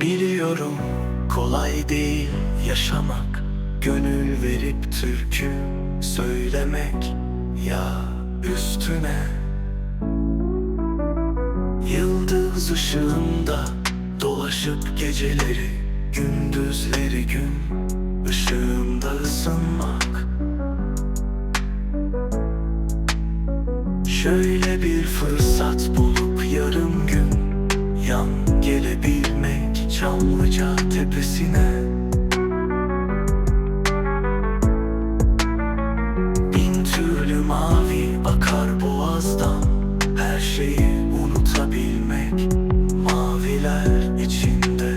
Biliyorum kolay değil yaşamak. Gönül verip türkü söylemek Ya üstüne. Yıldız ışığında dolaşıp geceleri Gündüzleri gün ışığında ısınmak. Şöyle bir fırsat bulup yarım gün gelebilmek Çamlıca tepesine. Bin türlü mavi akar boğazdan. Her şeyi unutabilmek Maviler içinde.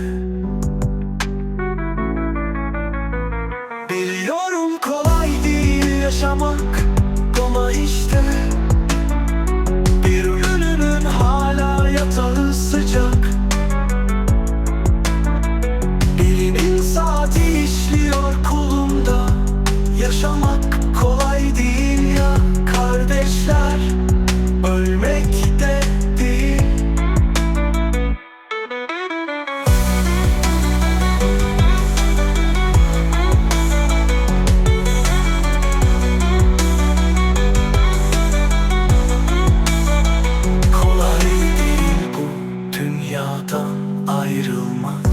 Biliyorum kolay değil yaşamak Yaşamak kolay değil ya kardeşler. Ölmek de değil. Kolay değil bu dünyadan ayrılmak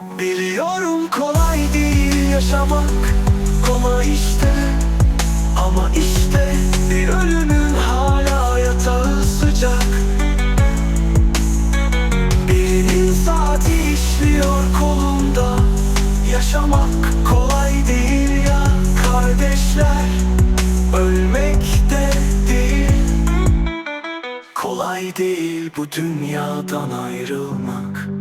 Biliyorum kolay değil yaşamak Kolay işte. Ama işte bir ölünün hala yatağı sıcak. Birinin saati işliyor kolunda. Yaşamak kolay değil ya kardeşler. Ölmek de değil. Kolay değil bu dünyadan ayrılmak